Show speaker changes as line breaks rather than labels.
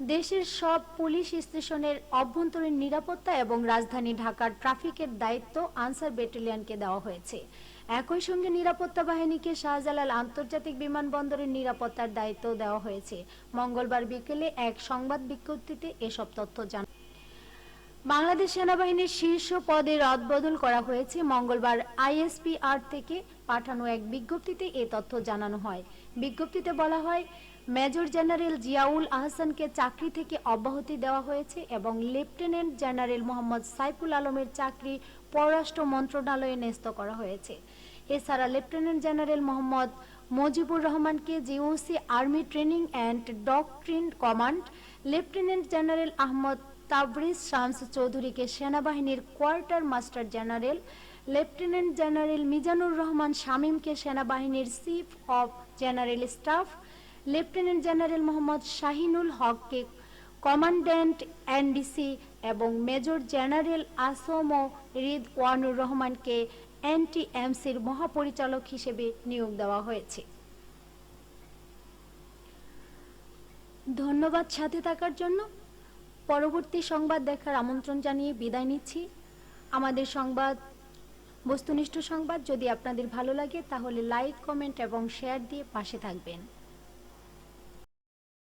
দেশের সব পুলিশ স্টেশনের অভ্যন্তরীণ নিরাপত্তা এবং রাজধানী ঢাকার ট্রাফিকের দায়িত্ব আনসার ব্যাটালিয়নকে দেওয়া হয়েছে। একই সঙ্গে নিরাপত্তা বাহিনীকে শাহজালাল আন্তর্জাতিক বিমানবন্দরের নিরাপত্তার দায়িত্ব দেওয়া হয়েছে। মঙ্গলবার বিকেলে এক সংবাদ বিজ্ঞপ্তিতে এসব তথ্য জানান বাংলাদেশ সেনাবাহিনীর শীর্ষ পদে রদবদল করা হয়েছে। মঙ্গলবার আইএসপিআর থেকে পাঠানো এক বিজ্ঞপ্তিতে এ তথ্য জানানো হয়। বিজ্ঞপ্তিতে বলা হয়, মেজর জেনারেল জিয়াউল আহসানকে চাকরি থেকে অব্যাহতি দেওয়া হয়েছে এবং লেফটেন্যান্ট জেনারেল মোহাম্মদ সাইফুল আলমের চাকরি পররাষ্ট্র মন্ত্রণালয়ে ন্যস্ত করা হয়েছে। এছাড়া লেফটেন্যান্ট জেনারেল মোহাম্মদ মজিবুর রহমানকে GOC army training and doctrine command, lieutenant general Ahmed Tabrez Shams চৌধুরীকে সেনাবাহিনীর quarter master general, lieutenant general Mizanur Rahman শামীমকে সেনাবাহিনীর chief of general staff, lieutenant general Mohammad Shahinul হককে কমান্ড্যান্ট এনডিসি এবং মেজর জেনারেল আসম রিদ ওয়ানুর রহমানকে এনটিএমসির মহাপরিচালক হিসেবে নিয়োগ দেওয়া হয়েছে। ধন্যবাদ সাথে থাকার জন্য। পরবর্তী সংবাদ দেখার আমন্ত্রণ জানিয়ে বিদায় নিচ্ছি। আমাদের সংবাদ, বস্তুনিষ্ঠ সংবাদ যদি আপনাদের ভালো লাগে তাহলে লাইক, কমেন্ট এবং শেয়ার দিয়ে পাশে থাকবেন।